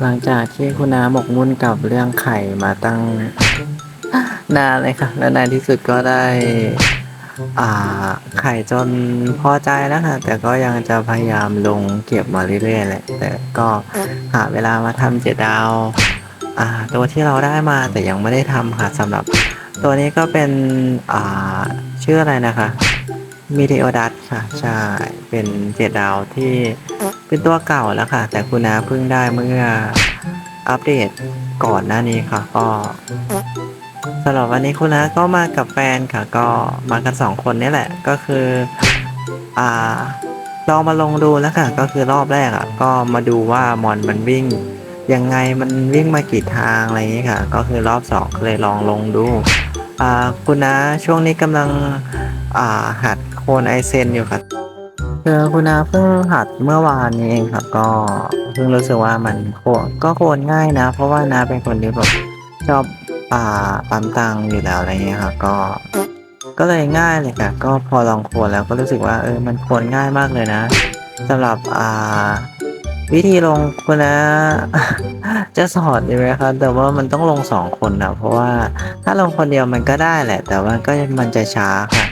หลังจากที่คุณน้าหมกมุ่นกับเรื่องไข่มาตั้งนานเลยค่ะ และในที่สุดก็ได้ อ่า ไข่จนพอใจแล้วค่ะ แต่ก็ยังจะพยายามลงเก็บมาเรื่อยๆแหละ แต่ก็หาเวลามาทำเจ็ดดาว อ่า ตัวที่เราได้มาแต่ยังไม่ได้ทำค่ะสำหรับตัวนี้ก็เป็น อ่า ชื่ออะไรนะคะ มีเ e โอดัสค่ะ ใช่ เป็นเจ็ดดาวที่เป็นตัวเก่าแล้วค่ะ แต่คุณนาเพิ่งได้เมื่ออัปเดตก่อนหน้านี้ค่ะ ก็สำหรับวันนี้คุณนาก็มากับแฟนค่ะ ก็มากันสองคนนี่แหละ ก็คือ อ่าลองมาลงดูแล้วค่ะ ก็คือรอบแรกอะ ก็มาดูว่ามอนมันวิ่งยังไงมันวิ่งมากี่ทางอะไรอย่างนี้ค่ะ ก็คือรอบสองเลยลองลงดู อ่าคุณนะช่วงนี้กำลังอ่าหัด โคนไอเซนอยู่ครับคือคุณนาเพิ่งหัดเมื่อวานนี้เองครับ ก็เพิ่งรู้สึกว่ามันโคนก็โคนง่ายนะ เพราะว่านาเป็นคนที่แบบชอบอ่าปั๊มตังอยู่แล้วอะไรเงี้ยครับก็ก็เลยง่ายเลยค่ะ ก็พอลองโคนแล้วก็รู้สึกว่าเออมันโคนง่ายมากเลยนะสำหรับอ่าวิธีลงคุณนะ จะสอนดีไหมครับ แต่ว่ามันต้องลงสองคนนะเพราะว่าถ้าลงคนเดียวมันก็ได้แหละ แต่ว่าก็มันจะช้าค่ะ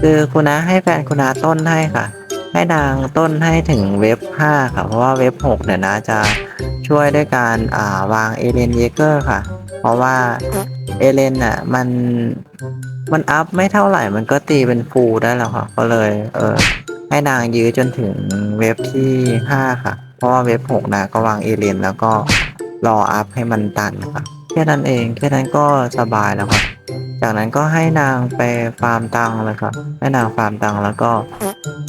คือคุณนะให้แฟนคุณนาต้นให้ค่ะ ให้นางต้นให้ถึงเว็บ 5 ค่ะ เพราะว่าเว็บ 6 เนี่ยนะจะช่วยด้วยการอ่าวางเอเลนเยเกอร์ค่ะ เพราะว่าเอเลนอะมันมันอัพไม่เท่าไหร่มันก็ตีเป็นฟูได้แล้วค่ะ ก็เลย เออให้นางยื้อจนถึงเว็บที่ 5 ค่ะ เพราะว่าเว็บ 6 นะก็วางเอเลนแล้วก็รออัพให้มันตันค่ะแค่นั้นเองแค่นั้นก็สบายแล้วครับ จากนั้นก็ให้นางไปฟาร์มตังค์เลยครับ ให้นางฟาร์มตังค์แล้วก็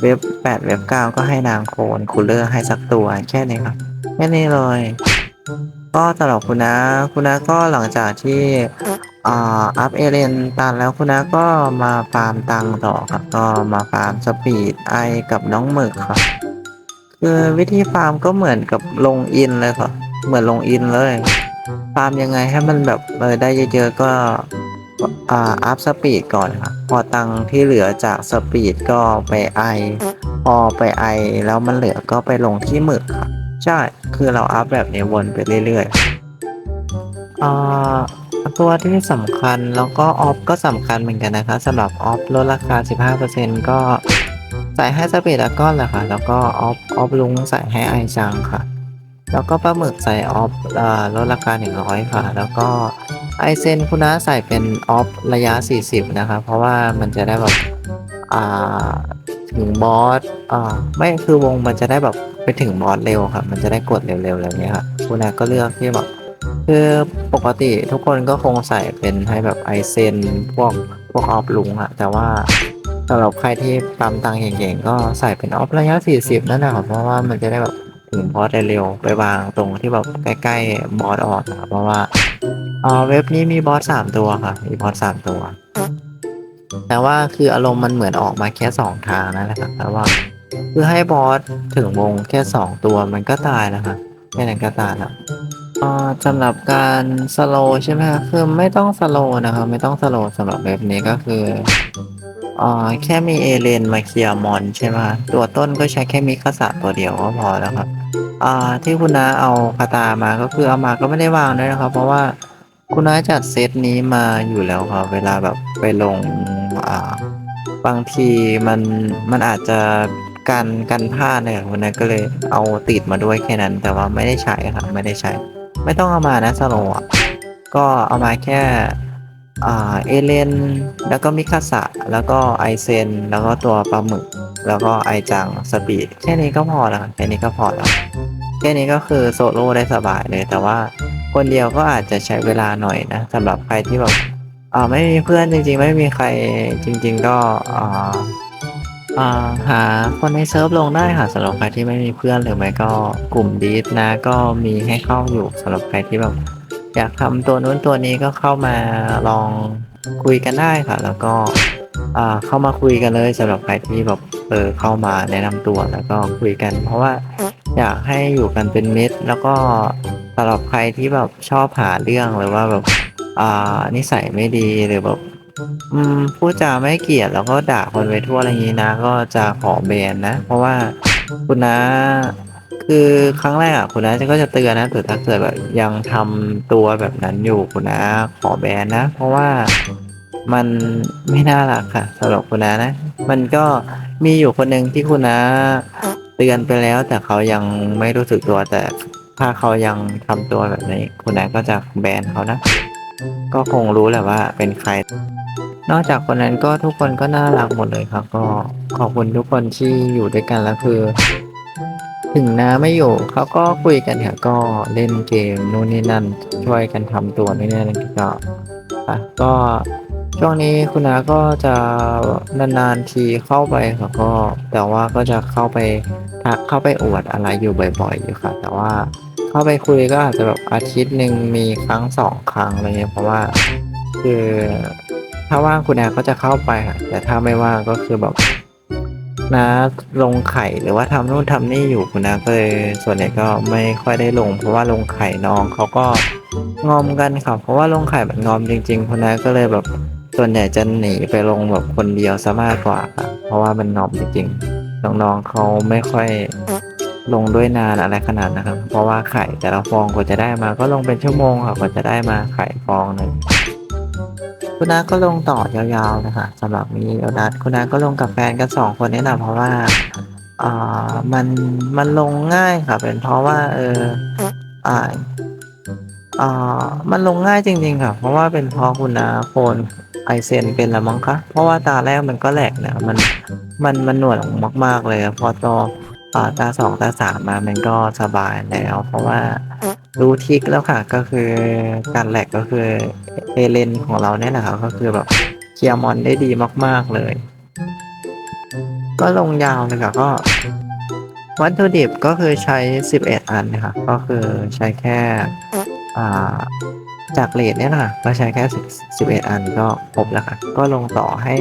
เว็บ8เว็บ9ก็ให้นางโคนคูลเลอร์ให้สักตัวแค่นี้ครับแค่นี้เลย ก็สำหรับคุณนะคุณนะก็หลังจากที่อ่าอัพเอเลนตันแล้วคุณนะก็มาฟาร์มตังค์ต่อครับ ก็มาฟาร์มสปีดไอกับน้องหมึกครับ คือวิธีฟาร์มก็เหมือนกับลงอินเลยครับ เหมือนลงอินเลย ฟาร์มยังไงให้มันแบบเออได้เยอะๆก็ อ่าอัพสปีดก่อนครับพอตังที่เหลือจากสปีดก็ไปไอพอไปไอแล้วมันเหลือก็ไปลงที่หมึกครับใช่คือเราอัพแบบนี้วนไปเรื่อยๆอ่าตัวที่สำคัญแล้วก็ออฟก็สำคัญเหมือนกันนะคะสำหรับออฟลดราคา 15%ก็ใส่ให้สปีดแล้วก็แหละค่ะ แล้วก็ออฟออฟลุงใส่ให้ไอจังค่ะ แล้วก็ปลาหมึกใส่ออฟลดราคา 100 ค่ะ แล้วก็ ไอเซนคุณน้าใส่เป็นออฟระยะ 40 นะคะเพราะว่ามันจะได้แบบอ่าถึงบอสอ่าไม่คือวงมันจะได้แบบไปถึงบอสเร็วครับ มันจะได้กดเร็วๆแบบนี้ค่ะคุณน้าก็เลือกที่แบบคือปกติทุกคนก็คงใส่เป็นให้แบบไอเซนพวกพวกออฟลุงอะแต่ว่าสำหรับใครที่ปั๊มตังค์เก่งๆก็ใส่เป็นออฟระยะ 40 นั่นแหละครับเพราะว่ามันจะได้แบบถึงบอสได้เร็วไปวางตรงที่แบบใกล้ๆบอสออกนะครับเพราะว่า อ่าเว็บนี้มีบอสสามตัวค่ะ มีบอสสามตัว แต่ว่าคืออารมณ์มันเหมือนออกมาแค่สองทางนั่นแหละครับแต่ว่าคือให้บอสถึงวงแค่สองตัวมันก็ตายแล้วค่ะแค่นั้นก็ตายแล้วอ่าสำหรับการสโลใช่ไหมคะคือไม่ต้องสโลนะครับไม่ต้องสโลสำหรับเว็บนี้ก็คืออ่าแค่มีเอเลนมาเคลียร์มอนใช่ไหมตัวต้นก็ใช้แค่มิคาสะตัวเดียวก็พอแล้วครับอ่าที่คุณน้าเอาคาตามาก็คือเอามาก็ไม่ได้วางด้วยนะครับ เพราะว่า คุณน้าจัดเซตนี้มาอยู่แล้วครับเวลาแบบไปลงอ่าบางทีมันมันอาจจะกันกันพลาดเนี่ยคุณน้าก็เลยเอาติดมาด้วยแค่นั้น แต่ว่าไม่ได้ใช้ครับไม่ได้ใช้ ไม่ต้องเอามานะสโลอะก็เอามาแค่อ่าเอเลน แล้วก็มิคาสะ แล้วก็ไอเซน แล้วก็ตัวปลาหมึก แล้วก็ไอจังสปีดแค่นี้ก็พอแล้วแค่นี้ก็พอแล้วแค่นี้ก็คือโซโล่ได้สบายเลยแต่ว่า คนเดียวก็อาจจะใช้เวลาหน่อยนะสำหรับใครที่แบบอ่าไม่มีเพื่อนจริง ๆ ไม่มีใครจริง ๆ ก็อ่าอ่าหาคนในเซิร์ฟลงได้ค่ะสำหรับใครที่ไม่มีเพื่อนหรือไม่ก็กลุ่มดีดนะ ก็มีให้เข้าอยู่สำหรับใครที่แบบอยากทำตัวนู้นตัวนี้ก็เข้ามาลองคุยกันได้ค่ะ แล้วก็อ่าเข้ามาคุยกันเลยสำหรับใครที่แบบเออเข้ามาแนะนำตัวแล้วก็คุยกัน เพราะว่าอยากให้อยู่กันเป็นมิตรแล้วก็ สำหรับใครที่แบบชอบหาเรื่องหรือว่าแบบ อ่า นิสัยไม่ดีหรือแบบ อืมพูดจาไม่เกียดแล้วก็ด่าคนไปทั่วอะไรอย่างนี้นะ ก็จะขอแบนนะ เพราะว่าคุณนะคือครั้งแรกอะคุณน้าก็จะเตือนนะแต่ถ้าเกิดแบบยังทำตัวแบบนั้นอยู่คุณน้าขอแบนนะ เพราะว่ามันไม่น่ารักค่ะสำหรับคุณน้านะ มันก็มีอยู่คนหนึ่งที่คุณน้าเตือนไปแล้วแต่เขายังไม่รู้สึกตัวแต่ ถ้าเขายังทำตัวแบบนี้ คุณน้าก็จะแบนเขานะ ก็คงรู้แหละว่าเป็นใคร นอกจากคนนั้นก็ทุกคนก็น่ารักหมดเลยครับ ก็ขอบคุณทุกคนที่อยู่ด้วยกันแล้วคือ ถึงน้าไม่อยู่เขาก็คุยกันค่ะก็เล่นเกมนู่นนี่นั่น ช่วยกันทำตัวนี่นั่นก็ก็ ช่วงนี้คุณน้าก็จะนานๆทีเข้าไปค่ะก็ แต่ว่าก็จะเข้าไปทักเข้าไปอวดอะไรอยู่บ่อยๆอยู่ค่ะ แต่ว่าเข้าไปคุยก็อาจจะแบบอาทิตย์หนึ่งมีครั้งสองครั้งอะไรเงี้ยเพราะว่าคือถ้าว่างคุณนาก็จะเข้าไปค่ะแต่ถ้าไม่ว่างก็คือแบบนาลงไข่หรือว่าทำนู่นทำนี่อยู่คุณนาก็เลยส่วนใหญ่ก็ไม่ค่อยได้ลง เพราะว่าลงไข่น้องเขาก็งอมกันค่ะเพราะว่าลงไข่แบบงอมจริง ๆคุณนาก็เลยแบบ ส่วนใหญ่จะหนีไปลงแบบคนเดียวซะมากกว่าค่ะเพราะว่ามันงอมจริงๆน้องๆเขาไม่ค่อยลงด้วยนานอะไรขนาดนะครับ เพราะว่าไข่แต่ละฟองกว่าจะได้มาก็ลงเป็นชั่วโมงค่ะกว่าจะได้มาไข่ฟองหนึ่งคุณน้าก็ลงต่อยาวๆนะคะสำหรับมีโอนัทคุณน้าก็ลงกับแฟนกันสองคนนี่แหละเพราะว่าอ่ามันมันลงง่ายค่ะเป็นเพราะว่าเอออ่า อ่ามันลงง่ายจริง ๆ ค่ะ เพราะว่าเป็นเพราะคุณน้าโฟนไอเซนเป็นละมั้งคะ เพราะว่าตาแรกมันก็แหลกนะ มัน มัน มันหนวงมาก ๆ เลยพอต่ออ่าตาสองตาสามมามันก็สบายแล้ว เพราะว่ารู้ทริกแล้วค่ะ ก็คือการแหลกก็คือเอเลนของเราเนี่ยแหละครับก็คือแบบเคลียร์มอนได้ดีมาก ๆ เลย ก็ลงยาวเลยค่ะก็วัตถุดิบก็คือใช้ 11 อันนะคะก็คือใช้แค่ จากเลทเนี่ยนะคะก็ใช้แค่ 11 อันก็ครบแล้วค่ะ ก็ลงต่อให้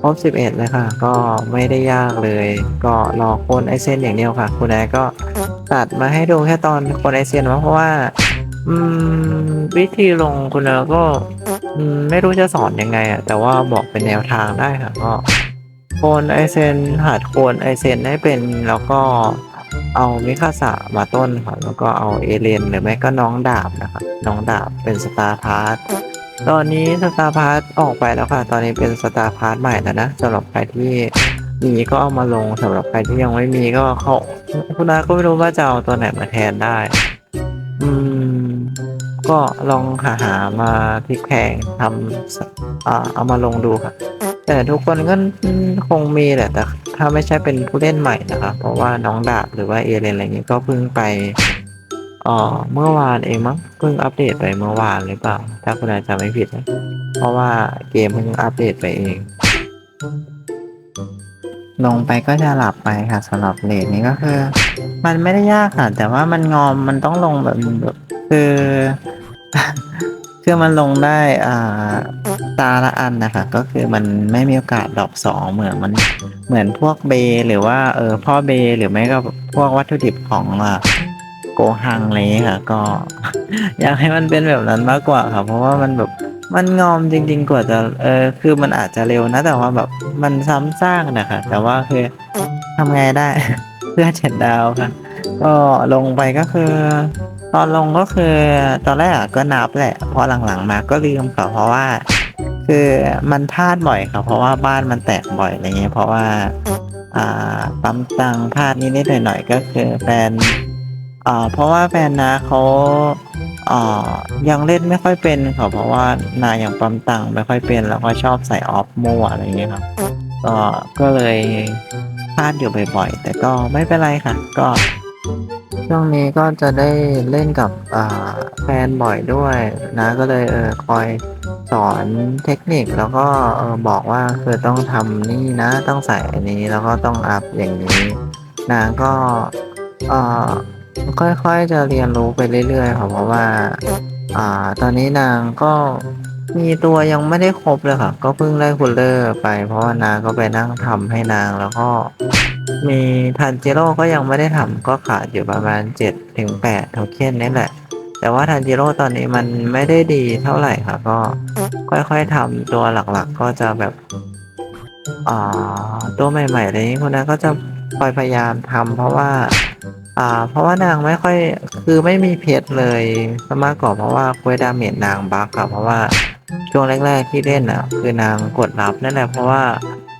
ครบ 11 เลยค่ะ ก็ไม่ได้ยากเลย ก็รอคนไอเซนอย่างเดียวค่ะ คุณแอก็ตัดมาให้ดูแค่ตอนคนไอเซนเพราะว่า อืม วิธีลงคุณแอก็ไม่รู้จะสอนยังไงอะ แต่ว่าบอกเป็นแนวทางได้ค่ะ ก็โคนไอเซนหัดโคนไอเซนให้เป็นแล้วก็ เอามิคาสะมาต้นค่ะแล้วก็เอาเอเลนหรือไม่ก็น้องดาบนะครับน้องดาบเป็นสตาร์พาร์ทตอนนี้สตาร์พาร์ทออกไปแล้วค่ะ ตอนนี้เป็นสตาร์พาร์ทใหม่แล้วนะสำหรับใครที่มีก็เอามาลงสำหรับใครที่ยังไม่มีก็เขาคุณนาก็ไม่รู้ว่าจะเอาตัวไหนมาแทนได้ อืม ก็ลองหาหามาพลิกแพลงทำเอามาลงดูค่ะ แต่ทุกคนก็คงมีแหละแต่ถ้าไม่ใช่เป็นผู้เล่นใหม่นะครับ เพราะว่าน้องดาบหรือว่าเอเลนอะไรเงี้ยก็เพิ่งไปเอ่อเมื่อวานเองมั้งเพิ่งอัปเดตไปเมื่อวานหรือเปล่า ถ้าคุณอาจจะไม่ผิดนะเพราะว่าเกมเพิ่งอัปเดตไปเอง ลงไปก็จะหลับไปค่ะสำหรับเลนนี้ก็คือ มันไม่ได้ยากค่ะ แต่ว่ามันงอมมันต้องลงแบบแบบคือ คือมันลงได้อ่าตาละอันนะคะ ก็คือมันไม่มีโอกาสดรอปสองเหมือนมันเหมือนพวกเบหรือว่าเออพ่อเบหรือไม่ก็พวกวัตถุดิบของอ่าโกหังเงี้ยค่ะ ก็ อยากให้มันเป็นแบบนั้นมากกว่าค่ะ เพราะว่ามันแบบมันงอมจริง ๆ กว่าจะเออคือมันอาจจะเร็วนะ แต่ว่าแบบมันซ้ำซากนะคะแต่ว่าคือทำไงได้ เพื่อเจ็ดดาวค่ะ ก็ลงไปก็คือ ตอนลงก็คือตอนแรกอะก็นับแหละ พอหลังๆมาก็ลืมค่ะเพราะว่า คือมันพลาดบ่อยค่ะเพราะว่าบ้านมันแตกบ่อยอะไรเงี้ยเพราะว่า อ่าปั๊มตังคพลาดนิดๆหน่อยๆก็คือแฟนอ่าเพราะว่าแฟนนาเขาอ่ายังเล่นไม่ค่อยเป็นค่ะเพราะว่านายังปั๊มตังไม่ค่อยเป็น แล้วก็ชอบใส่ออฟมั่วอะไรเงี้ยครับก็ก็เลยพลาดอยู่บ่อยๆแต่ก็ไม่เป็นไรค่ะ ก็ ช่วงนี้ก็จะได้เล่นกับแฟนบ่อยด้วยนะก็เลยเออคอยสอนเทคนิคแล้วก็เออบอกว่าคือต้องทำนี่นะต้องใส่อันนี้แล้วก็ต้องอัพอย่างนี้นางก็เออค่อยๆจะเรียนรู้ไปเรื่อยๆค่ะเพราะว่าอ่า ตอนนี้นางก็มีตัวยังไม่ได้ครบเลยค่ะ ก็เพิ่งได้คูลเลอร์ไป เพราะว่านางก็ไปนั่งทำให้นางแล้วก็ มีทันเจโร่ก็ยังไม่ได้ทำก็ขาดอยู่ประมาณ7ถึง8โทเค็นนี่แหละ แต่ว่าทันเจโร่ตอนนี้มันไม่ได้ดีเท่าไหร่ค่ะ ก็ค่อยๆทำตัวหลักๆ ก็จะแบบอ่าตัวใหม่ๆอะไรนี้คนนั้นก็จะคอยพยายามทำเพราะว่า อ่า เพราะว่านางไม่ค่อยคือไม่มีเพชรเลยซะมากกว่าเพราะว่าคุยดาเมจนางบักอะเพราะว่าช่วงแรก ๆที่เล่นอะ คือนางกดรับนั่นแหละเพราะว่า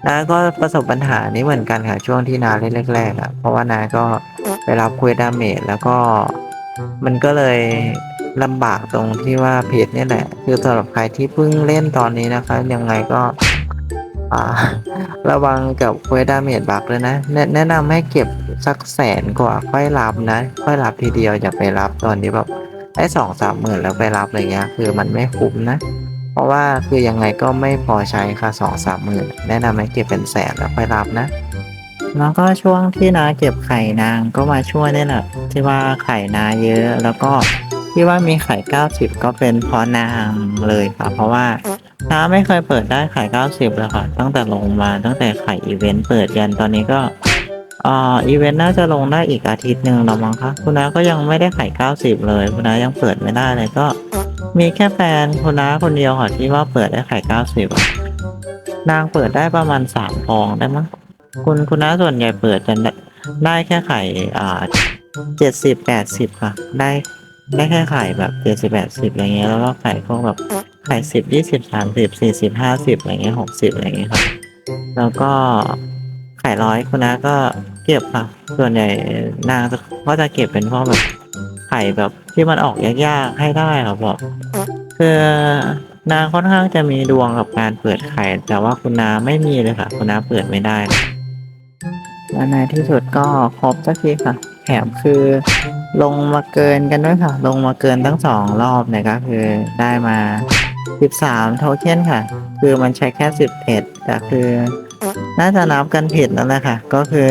นาก็ประสบปัญหานี้เหมือนกันค่ะช่วงที่นาเล่นแรกๆอะเพราะว่านาก็ไปรับคุยดาเมจแล้วก็มันก็เลยลำบากตรงที่ว่าเพจเนี่ยแหละ คือสำหรับใครที่เพิ่งเล่นตอนนี้นะคะ ยังไงก็ระวังกับเควดาเมจบักเลยนะแนะ แนะนำให้เก็บสักแสนกว่าค่อยรับนะ ค่อยรับทีเดียวอย่าไปรับตอนนี้แบบได้สองสามหมื่นแล้วไปรับอะไรเงี้ย คือมันไม่คุ้มนะ เพราะว่าคือยังไงก็ไม่พอใช้ค่ะสองสามหมื่นแนะนำให้เก็บเป็นแสนแล้วค่อยรับนะ แล้วก็ช่วงที่นาเก็บไข่นางก็มาช่วยนี่แหละที่ว่าไข่นาเยอะแล้วก็ที่ว่ามีไข่เก้าสิบก็เป็นเพราะนางเลยค่ะ เพราะว่าน้าไม่เคยเปิดได้ไข่เก้าสิบเลยค่ะ ตั้งแต่ลงมาตั้งแต่ไข่อีเวนต์เปิดยันตอนนี้ก็อ่าอีเวนต์น่าจะลงได้อีกอาทิตย์หนึ่งแล้วมั้งคะคุณน้าก็ยังไม่ได้ไข่เก้าสิบเลย คุณน้ายังเปิดไม่ได้เลยก็ มีแค่แฟนคุณน้าคนเดียวค่ะที่ว่าเปิดได้ไข่เก้าสิบนางเปิดได้ประมาณสามฟองได้มั้งคุณคุณน้าส่วนใหญ่เปิดจะได้ได้แค่ไข่อ่าเจ็ดสิบแปดสิบค่ะ ได้ได้แค่ไข่แบบเจ็ดสิบแปดสิบอะไรเงี้ยแล้วก็ไข่พวกแบบไข่สิบยี่สิบสามสิบสี่สิบห้าสิบอะไรเงี้ยหกสิบอะไรเงี้ยครับแล้วก็ไข่ร้อยคุณน้าก็เก็บค่ะ ส่วนใหญ่นางก็จะเก็บเป็นพวกแบบไข่แบบ ที่มันออกยากๆให้ได้ครับบอกคือนางค่อนข้างจะมีดวงกับการเปิดไข่ แต่ว่าคุณนาไม่มีเลยค่ะ คุณนาเปิดไม่ได้และในที่สุดก็ครบสักทีค่ะแถมคือลงมาเกินกันด้วยค่ะ ลงมาเกินทั้งสองรอบเนี่ยก็คือได้มา 13 โทเค็นค่ะ คือมันใช้แค่ 11แต่คือ น่าจะนับกันผิดแล้วแหละค่ะ ก็คือ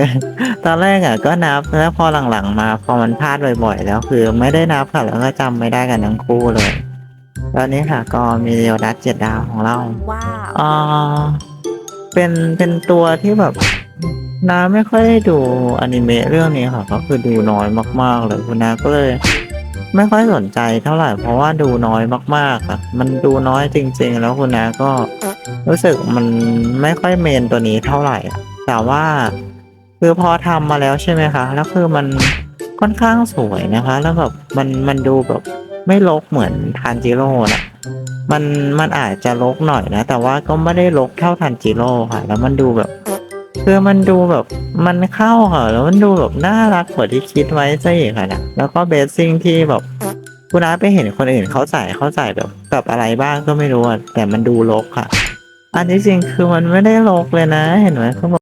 ตอนแรกอะก็นับแล้วพอหลังๆมา พอมันพลาดบ่อยๆ แล้วคือไม่ได้นับค่ะแล้วก็จำไม่ได้กันทั้งคู่เลยแล้วนี้ค่ะ ก็มีเรียวดัตเจ็ดดาวของเรา Wow. อ่าเป็นเป็นตัวที่แบบน้าไม่ค่อยได้ดูอนิเมะเรื่องนี้ค่ะ ก็คือดูน้อยมาก ๆ เลยคุณน้าก็เลย ไม่ค่อยสนใจเท่าไหร่เพราะว่าดูน้อยมากๆค่ะ มันดูน้อยจริง ๆ แล้วคุณน้าก็ รู้สึกมันไม่ค่อยเมนตัวนี้เท่าไหร่ แต่ว่าคือพอทำมาแล้วใช่ไหมคะ แล้วคือมันค่อนข้างสวยนะคะ แล้วแบบมันมันดูแบบไม่ลกเหมือนทานจิโร่นะมันมันอาจจะลกหน่อยนะ แต่ว่าก็ไม่ได้ลกเท่าทันจิโร่ค่ะ แล้วมันดูแบบคือมันดูแบบมันเข้าค่ะ แล้วมันดูแบบน่ารักกว่าที่คิดไว้ซะอีกค่ะนะแล้วก็เบสซิ่งที่แบบคุณน้าไปเห็นคนอื่นเขาใส่เขาใส่แบบกับอะไรบ้างก็ไม่รู้แต่มันดูลกค่ะ อันที่จริงคือมันไม่ได้ลกเลยนะ เห็นไหมเขาบอก